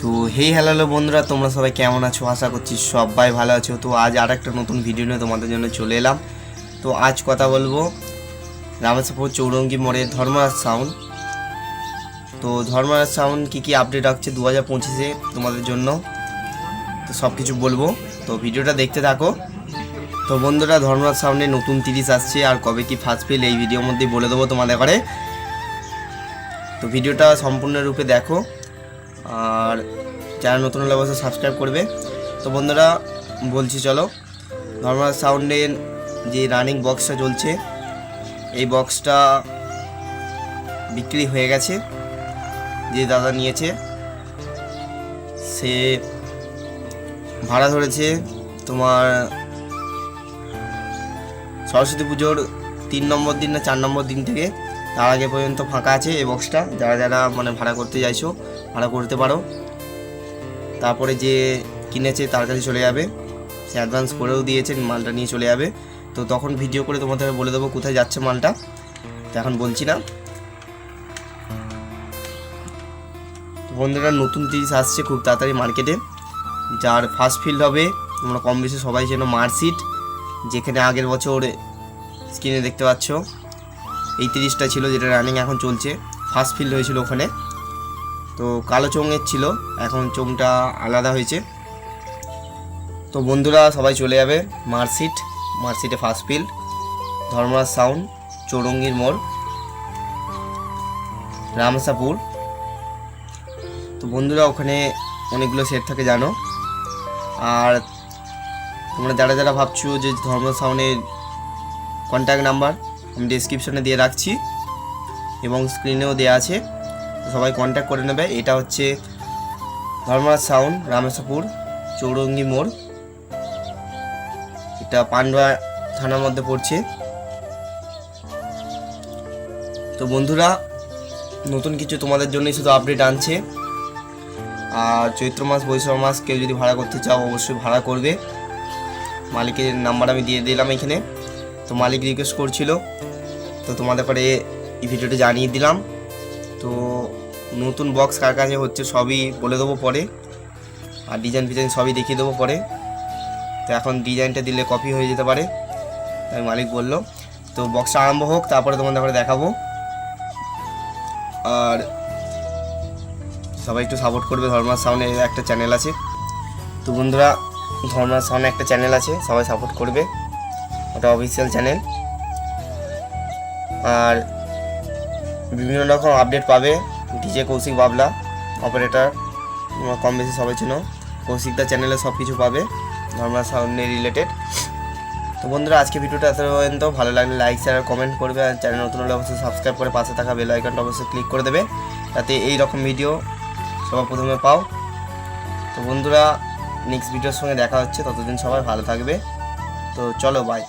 তো hey hello বন্ধুরা, তোমরা সবাই কেমন আছো? আশা করছি সবাই ভালো আছো। তো আজ আর একটা নতুন ভিডিও নিয়ে তোমাদের জন্য চলে এলাম। তো আজ কথা বলব রামেশ্বরপুর চৌরঙ্গি মোড়ের ধর্মরাজ সাউন্ড তো ধর্মরাজ সাউন্ড কী কী আপডেট রাখছে দু হাজার পঁচিশে তোমাদের জন্য? তো সব কিছু বলব। তো ভিডিওটা দেখতে থাকো। তো বন্ধুরা, ধর্মরাজ সাউন্ডে নতুন তিরিশ আসছে আর কবে কি ফার্স্ট ফিল এই ভিডিওর মধ্যেই বলে দেবো তোমাদের ঘরে। তো ভিডিওটা সম্পূর্ণরূপে দেখো। আর যারা নতুন হলে অবশ্যই সাবস্ক্রাইব করবে। তো বন্ধুরা, বলছি চলো ধর্মরাজ সাউন্ডের যে রানিং বক্সটা চলছে এই বক্সটা বিক্রি হয়ে গেছে। যে দাদা নিয়েছে, সে ভাড়া ধরেছে তোমার সরস্বতী পুজোর তিন নম্বর দিন না চার নম্বর দিন থেকে। তার আগে পর্যন্ত ফাঁকা আছে এই বক্সটা যারা যারা মানে ভাড়া করতে চাইছো, ভাড়া করতে পারো। তারপরে যে কিনেছে তার কাছে চলে যাবে। সে অ্যাডভান্স করেও দিয়েছে, মালটা নিয়ে চলে যাবে। তো তখন ভিডিও করে তোমাদের বলে দেবো কোথায় যাচ্ছে মালটা। তো এখন বলছি না। বন্ধুরা, নতুন জিনিস আসছে খুব তাড়াতাড়ি মার্কেটে যার ফার্স্ট ফিল্ড হবে, তোমরা কম বেশি সবাই যেন মার্কশিট যেখানে আগের বছর স্ক্রিনে দেখতে পাচ্ছ। এই তিরিশটা ছিল যেটা রানিং এখন চলছে। ফার্স্ট ফিল্ড হয়েছিল ওখানে। তো কালো চোঙের ছিল, এখন চোঙটা আলাদা হয়েছে। তো বন্ধুরা, সবাই চলে যাবে মার্কশিট মার্কশিটে ফার্স্ট ফিল্ড ধর্মরাজ সাউন্ড চৌরঙ্গির মোড়, রামসাপুর। তো বন্ধুরা, ওখানে অনেকগুলো সেট থাকে, জানো। আর তোমরা যারা যারা ভাবছ যে ধর্ম সাউন্ডের কন্ট্যাক্ট নাম্বার আমি ডিসক্রিপশনে দিয়ে রাখছি এবং স্ক্রিনেও দেওয়া আছে। সবাই কন্ট্যাক্ট করে নেবে। এটা হচ্ছে ধর্মরাজ সাউন্ড রামেশ্বরপুর, চৌরঙ্গি মোড়। এটা পান্ডুয়া থানার মধ্যে পড়ছে। তো বন্ধুরা, নতুন কিছু তোমাদের জন্যই শুধু আপডেট আনছে। আর চৈত্র মাস, বৈশাখ মাস, কেউ যদি ভাড়া করতে চাও, অবশ্যই ভাড়া করবে। মালিকের নাম্বার আমি দিয়ে দিলাম এখানে। তো মালিক রিকোয়েস্ট করছিল। তো তোমাদের পরে এই ভিডিওটা জানিয়ে দিলাম। তো নতুন বক্স কার কাছে হচ্ছে সবই বলে দেবো পরে। আর ডিজাইন ফিজাইন সবই দেখিয়ে দেবো পরে। তো এখন ডিজাইনটা দিলে কপি হয়ে যেতে পারে। তাই মালিক বলল। তো বক্সটা আরম্ভ হোক, তারপরে তোমাদের পরে দেখাবো। আর সবাই একটু সাপোর্ট করবে ধর্মার সাউন্ডে একটা চ্যানেল আছে। তো বন্ধুরা ধর্মার সাউন্ডে একটা চ্যানেল আছে, সবাই সাপোর্ট করবে। ওটা অফিসিয়াল চ্যানেল আর বিভিন্ন রকম আপডেট পাবে ডিজে কৌশিক বাবলা অপারেটর কম বেশি সবাই ছিল কৌশিকদার চ্যানেলে সব কিছু পাবে ধর্মার সাউন্ডে রিলেটেড তো বন্ধুরা, আজকে ভিডিওটা এত পর্যন্ত। ভালো লাগলে লাইক শেয়ার কমেন্ট করবে। আর চ্যানেল নতুন হলে অবশ্যই সাবস্ক্রাইব করে পাশে থাকা বেল আইকনটা অবশ্যই ক্লিক করে দেবে। যাতে এই রকম ভিডিও সবার প্রথমে পাও। তো বন্ধুরা নেক্সট ভিডিওর সঙ্গে দেখা হচ্ছে। ততদিন সবাই ভালো থাকবে। তো চলো বাই